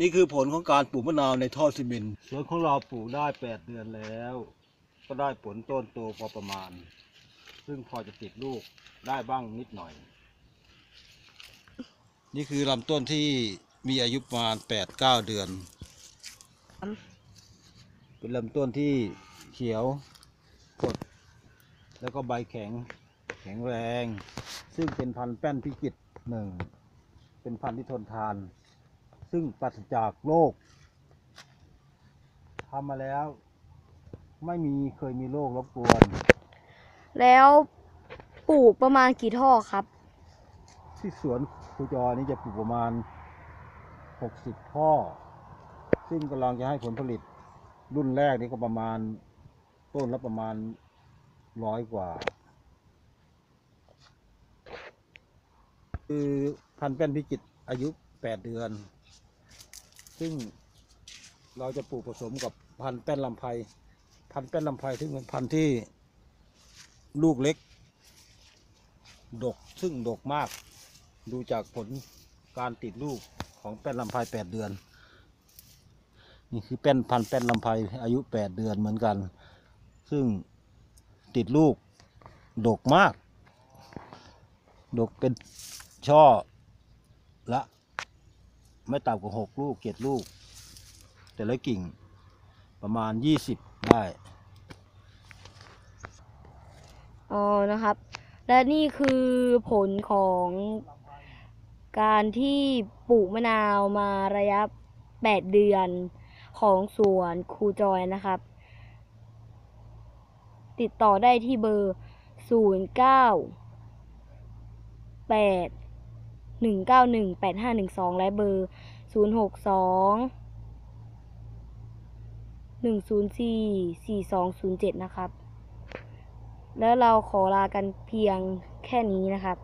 นี่คือผลของการปลูกมะนาวในท่อซีเมนต์สวนของเราปลูกได้แปดเดือนแล้ว ก็ได้ผลต้นโตพอประมาณ ซึ่งพอจะติดลูกได้บ้างนิดหน่อย นี่คือลำต้นที่มีอายุประมาณแปดเก้าเดือน เป็นลำต้นที่เขียวกดแล้วก็ใบแข็งแข็งแรง ซึ่งเป็นพันธุ์แป้นพิจิตรหนึ่ง เป็นพันธุ์ที่ทนทาน ซึ่งปราศจากโรคทำมาแล้ว ไม่มีเคยมีโรครบกวน แล้วปลูกประมาณกี่ท่อครับ ที่สวนครูจอนี่จะปลูกประมาณ 60 ท่อ ซึ่งกำลังจะให้ผลผลิต รุ่นแรกนี่ก็ประมาณต้นละประมาณร้อยกว่า คือพันธุ์แป้นพิจิตรอายุ 8 เดือน ซึ่งเราจะปลูกผสมกับพันธุ์แป้นลำไพรพันธุ์แป้นลำไพรซึ่งเป็นพันธุ์ที่ลูกเล็ก ดกซึ่งดกมาก ดูจากผลการติดลูกของแป้นลำไพรแปดเดือน นี่คือแป้นพันธุ์แป้นลำไพรอายุแปดเดือนเหมือนกัน ซึ่งติดลูกดกมาก ดกเป็นช่อละ ไม่ต่ำกว่าหกลูกเจ็ดลูก แต่ละกิ่งประมาณยี่สิบได้อ๋อนะครับ และนี่คือผลของการที่ปลูกมะนาวมาระยะ8เดือนของสวนครูจอยนะครับ ติดต่อได้ที่เบอร์0 9 8 1 9 1 8 5 1 1918512 และเบอร์ 0 6 2 1 0 4 4 2 0 7 นะครับ แล้วเราขอลากันเพียงแค่นี้นะครับ